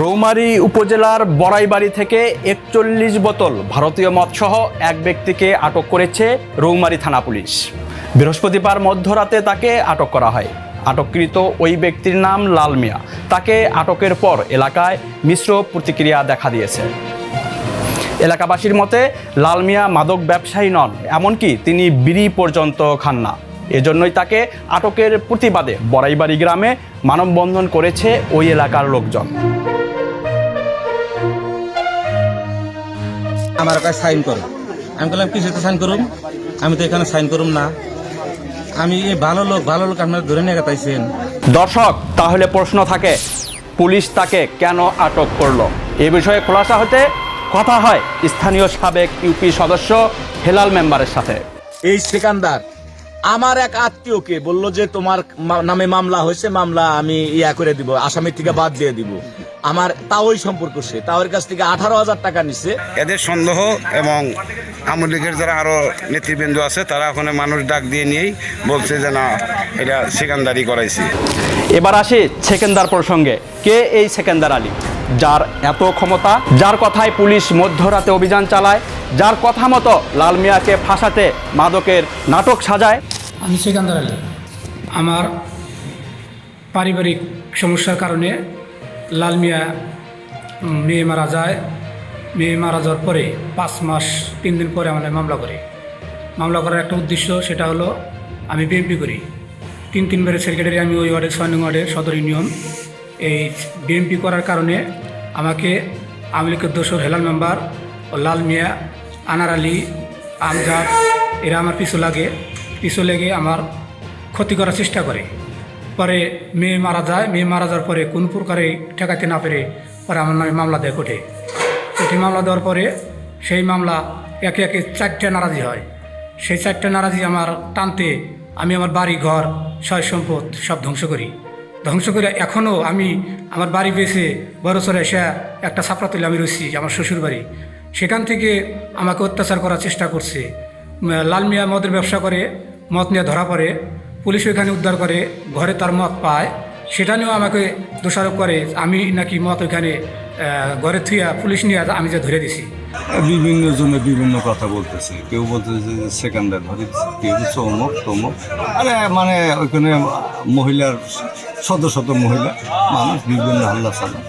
রৌমারী উপজেলার বড়াইবাড়ি থেকে একচল্লিশ বোতল ভারতীয় মদসহ এক ব্যক্তিকে আটক করেছে রৌমারী থানা পুলিশ। বৃহস্পতিবার মধ্যরাতে তাকে আটক করা হয়। আটককৃত ওই ব্যক্তির নাম লাল মিয়া। তাকে আটকের পর এলাকায় মিশ্র প্রতিক্রিয়া দেখা দিয়েছে। এলাকাবাসীর মতে, লাল মিয়া মাদক ব্যবসায়ী নন, এমনকি তিনি বিড়ি পর্যন্ত খান না। এজন্যই তাকে আটকের প্রতিবাদে বড়াইবাড়ি গ্রামে মানববন্ধন করেছে ওই এলাকার লোকজন। আমার কাছে সাইন করো। আমি বললাম কিসেতে সাইন করুম? আমি তো এখানে সাইন করুম না। আমি এই ভালো লোক ভালো লোক আপনারা ধরে নিয়ে গেতাইছেন। দর্শক তাহলে প্রশ্ন থাকে পুলিশ তাকে কেন আটক করল? এ বিষয়ে খোলাসা হতে কথা হয় স্থানীয় সাবেক ইউপি সদস্য হেলাল মেম্বারের সাথে। এই সেকান্দার আমার এক আত্মীয়কে বলল যে তোমার নামে মামলা হয়েছে মামলা আমি ইয়া করে দিব আসামির থেকে বাদ দিয়ে দিব। আমার তাওই ওই সম্পর্ক সে। তাওর কাছ থেকে আঠারো হাজার টাকা নিছে। এদের সন্দেহ এবং আওয়ামী লীগের যারা আরও নেতৃবৃন্দ আছে তারা ওখানে মানুষ ডাক দিয়ে নিয়েই বলছে যে না এটা সেকান্দারি করাইছে। এবার আসি সেকেন্দার প্রসঙ্গে। কে এই সেকেন্দার আলী? যার এত ক্ষমতা যার কথায় পুলিশ মধ্যরাতে অভিযান চালায় যার কথা মতো লাল মিয়াকে ফাঁসাতে মাদকের নাটক সাজায়। আমি সেকান্দার আলী। আমার পারিবারিক সমস্যার কারণে লাল মিয়া মেয়ে মারা যায় মেয়ে মারা যাওয়ার পরে পাঁচ মাস, তিন দিন পরে আমাদের মামলা করে। মামলা করার একটা উদ্দেশ্য সেটা হলো, আমি বিএমপি করি। তিন তিনবারের সেক্রেটারি, আমি ওই ওয়ার্ডের ছয় নং ওয়ার্ডের সদর ইউনিয়ন। এই বিএমপি করার কারণে আমাকে আওয়ামী লীগের দোসর হেলাল মেম্বার ও লাল মিয়া আনার আলী, আমজাদ, এরা আমার পিছু লাগে। পিছু লেগে আমার ক্ষতি করার চেষ্টা করে। পরে মেয়ে মারা যায়, মেয়ে মারা যাওয়ার পরে কোন প্রকারে ঠেকাতে না পেরে পরে আমার নামে মামলা দেয় কোর্টে কোর্টে মামলা দেওয়ার পরে সেই মামলা একে একে চারটে নারাজি হয়। সেই চারটে নারাজি আমার টানতে আমি আমার বাড়ি, ঘর, সয় সম্পদ সব ধ্বংস করি। ধ্বংস করে এখনও আমি আমার বাড়ি বেছে বড়সড় এসে একটা ছাপড়া তুলে আমি রয়েছি আমার শ্বশুর বাড়ি সেখান থেকে আমাকে অত্যাচার করার চেষ্টা করছে। লাল মিয়া মদের ব্যবসা করে, মদ নিয়ে ধরা পড়ে। পুলিশ ওইখানে উদ্ধার করে, ঘরে তার মত পায়। সেটা নিয়েও আমাকে দোষারোপ করে, আমি নাকি মত ওইখানে ঘরে থুইয়া পুলিশ নিয়ে আমি যে ধরে দিছি। বিভিন্ন জনে বিভিন্ন কথা বলতেছে। কেউ বলতেছে যে সেকেন্ডার ধরে কেউ অমুক তমুক আরে মানে ওইখানে মহিলার শত শত মহিলা, মানুষ বিভিন্ন হাল্লা চালান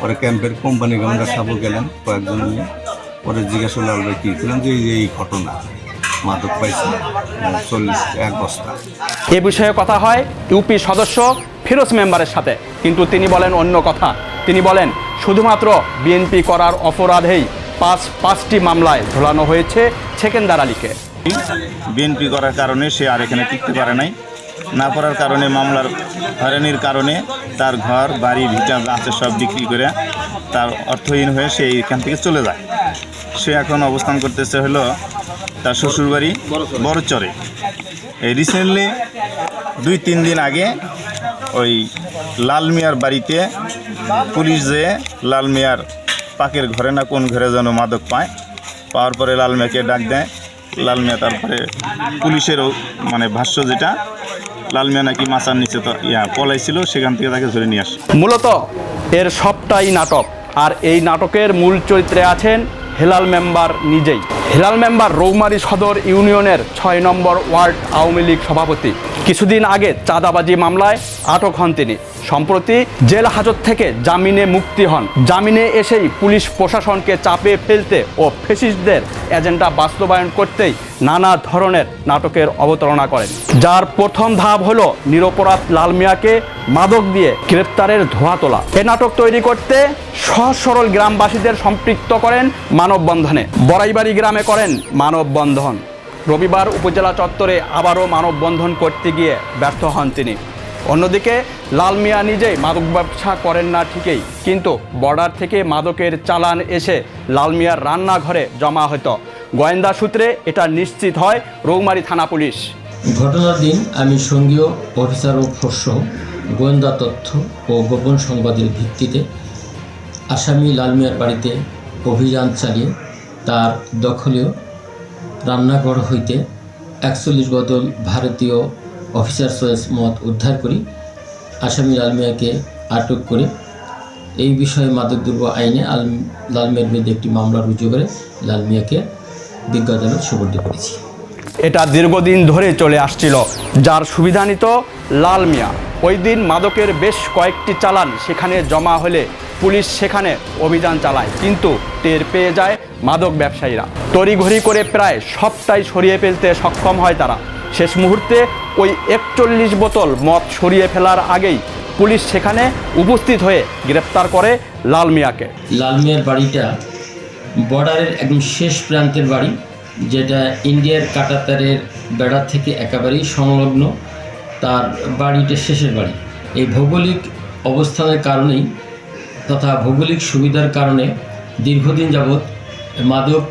পরে ক্যাম্পের কোম্পানি আমরা সাবো গেলাম কয়েকজন নিয়ে। পরে জিজ্ঞাসা আমরা কী? যে যে এই ঘটনা। মাদক পাইছি। চল্লিশ এক বস্তা। এ বিষয়ে কথা হয় ইউপি সদস্য ফিরোজ মেম্বারের সাথে। কিন্তু তিনি বলেন অন্য কথা। তিনি বলেন শুধুমাত্র বিএনপি করার অপরাধেই পাঁচ পাঁচটি মামলায় ঝোলানো হয়েছে সেকেন্দার আলীকে। বিএনপি করার কারণে সে আর এখানে টিকতে পারে নাই। না করার কারণে মামলার হয়রানির কারণে তার ঘর বাড়ি ভিটা আছে সব বিক্রি করে তার অর্থহীন হয়ে সে এখান থেকে চলে যায়। সে এখন অবস্থান করতেছে হলো তার শ্বশুরবাড়ি বড়চরে। এই রিসেন্টলি দুই, তিন দিন আগে ওই লাল মিয়ার বাড়িতে পুলিশ যেয়ে লাল মিয়ার পাকের ঘরে না কোন ঘরে যেন মাদক পায়, পাওয়ার পরে লাল মিয়াকে ডাক দেয়। লাল মিয়া তারপরে পুলিশেরও মানে ভাষ্য যেটা, লাল মিয়া নাকি মাচার নিচে তো ইয়া পলাইছিল, সেখান থেকে তাকে ধরে নিয়ে আসে। মূলত এর সবটাই নাটক, আর এই নাটকের মূল চরিত্রে আছেন হেলাল মেম্বার নিজেই। হেলাল মেম্বার রৌমারী সদর ইউনিয়নের ছয় নম্বর ওয়ার্ড আওয়ামী লীগ সভাপতি। কিছুদিন আগে চাঁদাবাজি মামলায় আটক হন তিনি। সম্প্রতি জেল হাজত থেকে জামিনে মুক্তি হন। জামিনে এসেই পুলিশ প্রশাসনকে চাপে ফেলতে ও ফেসিসদের এজেন্ডা বাস্তবায়ন করতেই নানা ধরনের নাটকের অবতারণা করেন। যার প্রথম ধাপ হলো নিরপরাধ লাল মিয়াকে মাদক দিয়ে গ্রেপ্তারের ধোয়া তোলা। এ নাটক তৈরি করতে সহজ সরল গ্রামবাসীদের সম্পৃক্ত করেন মানববন্ধনে। বড়াইবাড়ি গ্রামে করেন মানববন্ধন। রবিবার উপজেলা চত্বরে আবারও মানববন্ধন করতে গিয়ে ব্যর্থ হন তিনি। অন্যদিকে, লাল মিয়া নিজেই মাদক ব্যবসা করেন না ঠিকই, কিন্তু বর্ডার থেকে মাদকের চালান এসে লাল মিয়ার রান্নাঘরে জমা হতো। গোয়েন্দা সূত্রে এটা নিশ্চিত হয় রৌমারী থানা পুলিশ। ঘটনার দিন আমি সঙ্গীয় অফিসার ও ফোর্স গোয়েন্দা তথ্য ও গোপন সংবাদের ভিত্তিতে আসামি লাল মিয়ার বাড়িতে অভিযান চালিয়ে তার দখলীয় রান্নাঘর হইতে একচল্লিশ বদল ভারতীয় অফিসার চয়েস মদ উদ্ধার করি। আসামি লালমিয়াকে আটক করে এই বিষয়ে মাদকদ্রব্য আইনে আল, লালমিয়ার বিরুদ্ধে একটি মামলা রুজু করে লালমিয়াকে বিজ্ঞ আদালত করেছি। এটা দীর্ঘদিন ধরে চলে আসছিল। যার সুবিধা নিত লালমিয়া ওই দিন মাদকের বেশ কয়েকটি চালান সেখানে জমা হলে পুলিশ সেখানে অভিযান চালায়, কিন্তু টের পেয়ে যায় মাদক ব্যবসায়ীরা। তড়িঘড়ি করে প্রায় সবটাই সরিয়ে ফেলতে সক্ষম হয় তারা। শেষ মুহূর্তে ওই একচল্লিশ বোতল মদ সরিয়ে ফেলার আগেই পুলিশ সেখানে উপস্থিত হয়ে গ্রেপ্তার করে লাল মিয়াকে। লালমিয়ার বাড়িটা বর্ডারের একদম শেষ প্রান্তের বাড়ি, যেটা ইন্ডিয়ার কাটাতারের বেড়া থেকে একেবারেই সংলগ্ন। তার বাড়িটা শেষের বাড়ি। এই ভৌগোলিক অবস্থানের কারণেই তথা ভৌগোলিক সুবিধার কারণে দীর্ঘদিন যাবৎ মাদক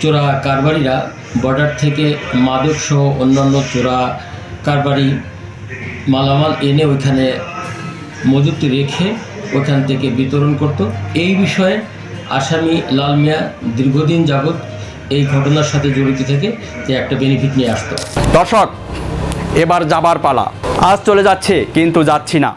চোরা কারবারিরা বর্ডার থেকে মাদক সহ অন্যান্য চোরা কারবারি মালামাল এনে ওইখানে মজুত রেখে ওখান থেকে বিতরণ করত। এই বিষয়ে আসামি লাল মিয়া দীর্ঘদিন যাবৎ এই ঘটনার সাথে জড়িত থেকে যে একটা বেনিফিট নিয়ে আসতো। দর্শক, এবার যাবার পালা। আজ চলে যাচ্ছে, কিন্তু যাচ্ছি না।